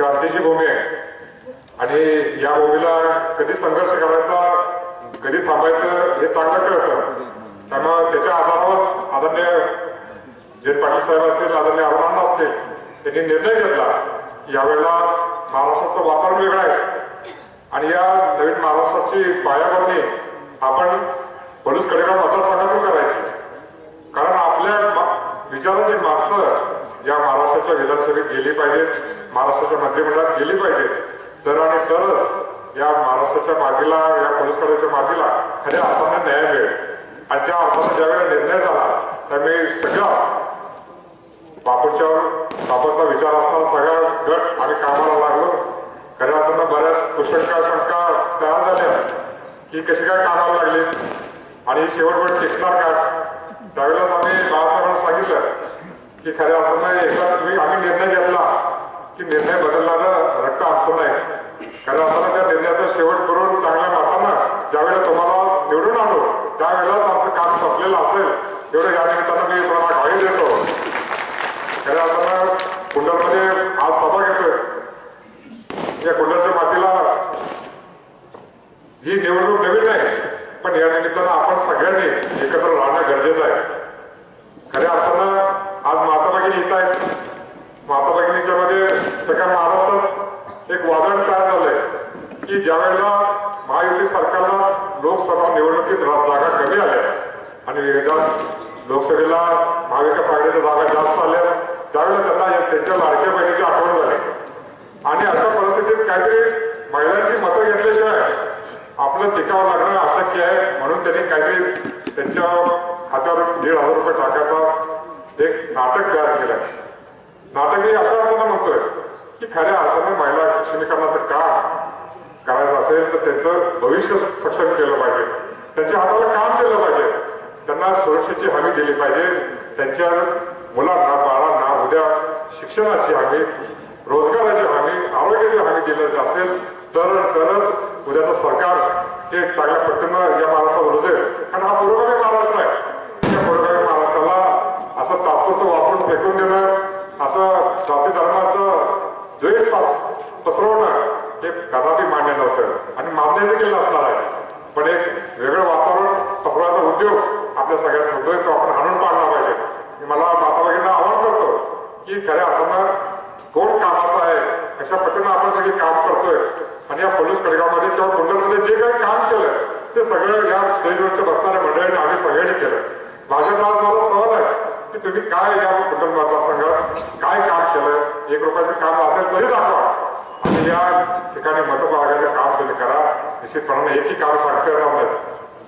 क्रांतीची भूमी आहे. आणि या भूमीला कधी संघर्ष करायचा कधी थांबायचं हे चांगलं कळतं. त्यामुळे त्याच्या आधारावर आदरणीय जयंत पाटील साहेब असतील आदरणीय अरुणांना असतील त्यांनी निर्णय घेतला. की यावेळेला महाराष्ट्राचं वातावरण वेगळं आहे. आणि या नवीन महाराष्ट्राची पायाभरणी आपण पोलीस कडेगाव मतदारसंघातून करायची कारण आपल्या मा- विचारांची माणसं महाराष्ट्र विधानसभेत गेली पाहिजेत महाराष्ट्राच्या मंत्रिमंडळात गेली पाहिजे. तर आणि तरच या महाराष्ट्राच्या मागीला या पोलीस कडेच्या मागीला खऱ्या अर्थाने न्याय मिळेल. आणि त्या अर्थाने ज्यावेळेला निर्णय झाला त्यावेळी सगळा बापूच्या बापूचा विचार असताना सगळा गट आम्ही कामाला लागलो. खऱ्या अर्थानं बऱ्याच कुशंका शंका तयार झाल्या की कशी काय कामाला लागली. आणि शेवटवर टिकणार का? त्यावेळेला आम्ही बाळासाहेबांना सांगितलं की खऱ्या अर्थानं एकदा तुम्ही आम्ही निर्णय घेतला की निर्णय बदलणारं रक्त आमचं नाही. खऱ्या अर्थानं त्या निर्णयाचा शेवट करून चांगल्या मातानं ज्यावेळेला तुम्हाला निवडून आलो त्यावेळेलाच आमचं काम संपलेलं असेल एवढं या निमित्तानं मी तुम्हाला ग्वाही देतो. खऱ्या अर्थानं कुंडलमध्ये आज सभा घेतोय. या कुंडलच्या मातीला ही निवडणूक नवीन नाही पण या निमित्तानं आपण सगळ्यांनी एकत्र राहणं गरजेचं आहे. सगळ्या महाराष्ट्रात एक वादळ तयार झालंय की ज्या वेळेला महायुती सरकारला लोकसभा निवडणुकीत जागा कमी आल्या आणि लोकसभेला महाविकास आघाडीच्या जागा जास्त आल्या त्यावेळेला त्यांना या- त्यांच्या लाडक्या बहिणीची आठवण झाली. आणि अशा परिस्थितीत काहीतरी महिलांची मतं घेतल्याशिवाय आपलं टिकावं लागणं अशक्य आहे म्हणून त्यांनी काहीतरी त्यांच्या खात्यावर दीड हजार रुपये टाकायचा एक नाटक तयार केलं. नाटक मी अशा अर्थानं म्हणतोय की खऱ्या अर्थाने महिला शिक्षणीकरणाचं काम करायचं असेल तर त्यांचं भविष्य सक्षम केलं पाहिजे. त्यांच्या हाताला काम केलं पाहिजे. त्यांना सुरक्षेची हमी दिली पाहिजे. त्यांच्या मुलांना बाळांना उद्या शिक्षणाची हमी रोजगाराची हमी आरोग्याची हमी दिली असेल तर तरच उद्याचं सरकार हे चांगल्या पद्धतीनं या महाराष्ट्रात रुजेल कारण हा पुरोगामी महाराष्ट्र आहे. या पुरोगामी महाराष्ट्राला असं तात्पुरतं वापरून फेकून देणं असं जाती धर्म द्वेष पसरवणं हे कदापि मान्य नव्हतं. आणि मान्य देखील नसणार आहे. पण एक वेगळं वातावरण पसरवायचा उद्योग आपल्या सगळ्यात होतोय तो आपण हाणून पाडला पाहिजे. मला माता भगिनींना आवाहन करतो की खऱ्या अर्थानं कोण कामाचं आहे अशा पद्धतीनं आपण सगळे काम करतोय आणि या पोलीस कडगावमध्ये किंवा कुंडलमध्ये जे काही काम केलं ते सगळं या स्टेजवरच्या बसणाऱ्या मंडळीने आम्ही सगळ्यांनी केलं. माझ्या आज मला सवाल आहे की तुम्ही काय या कुंडल मतदारसंघात काय काम केलं? एक रुपयाचं काम असेल तरी दाखवा. आणि या ठिकाणी मतं मागायचं काम तुम्ही करा. निश्चितपणाने एकही काम सांगता येणार नाही.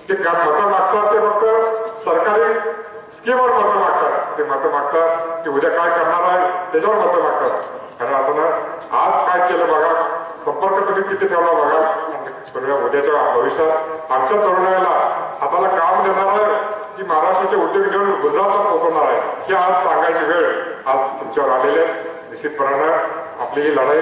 ते काम मतं मागतात ते फक्त सरकारी स्कीमवर मतं मागतात. ते मतं मागतात की उद्या काय करणार आहे त्याच्यावर मतं मागतात. खरं आपण आज काय केलं बघा संपर्क तुम्ही किती ठेवला बघा. उद्याच्या भविष्यात आमच्या तरुणाला हाताला काम देणार आहे की महाराष्ट्राचे उद्योग घेऊन गुजरातला पोहोचवणार आहे हे आज सांगायची वेळ आज तुमच्यावर आलेली आहे. निश्चितपणानं आपली ही लढाई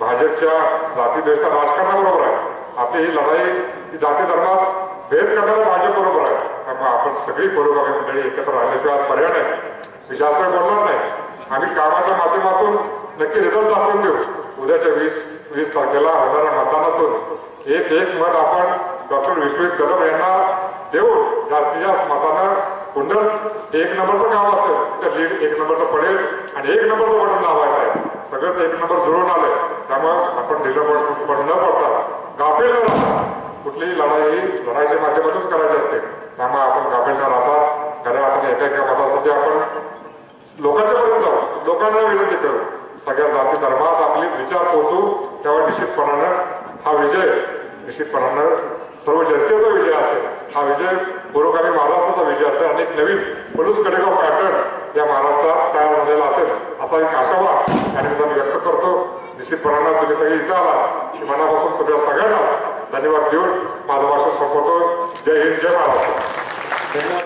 भाजपच्या जाती राजकारणाबरोबर आहे. आपली ही लढाई ही जाती धर्मात भेद करणारा भाजप बरोबर आहे. त्यामुळे आपण सगळी पुरोगामी मंडळी एकत्र राहिल्याशिवाय आज पर्याय नाही. मी जास्त बोलणार नाही. आम्ही कामाच्या माध्यमातून नक्की रिझल्ट दाखवून देऊ. उद्याच्या वीस वीस तारखेला होणाऱ्या मतदानातून एक एक मत आपण डॉक्टर विश्वजित कदम यांना देऊन जास्तीत जास्त मतानं कुंडल एक नंबरचं काम असेल तिथं लीड एक नंबरचं पडेल आणि एक नंबरचं बटन लावायचं आहे. सगळंच एक नंबर जुळून आलंय. त्यामुळे आपण ढिलं पण न पडता गाफील न राहता कुठलीही लढाई लढाईच्या माध्यमातूनच करायची असते. त्यामुळे आपण गाफील न राहता खऱ्या आपण एका एका मतासाठी आपण लोकांच्या पर्यंत जाऊ. लोकांना विनंती करू. सगळ्या जाती धर्मात आपले विचार पोचू. त्यावर निश्चितपणानं हा विजय निश्चितपणानं सर्व जनतेचा विजय हा विजय पुरोगामी महाराष्ट्राचा विजय असेल आणि एक नवीन पोलीस कडेगाव पॅटर्न या महाराष्ट्रात तयार झालेला असेल असा एक आशावाद या निमित्ताने व्यक्त करतो. निश्चितपणानं तुम्ही सगळे इथं आला की मनापासून तुम्ही सगळ्यांनाच धन्यवाद देऊन माझं भाषण संपवतो. जय हिंद जय महाराष्ट्र.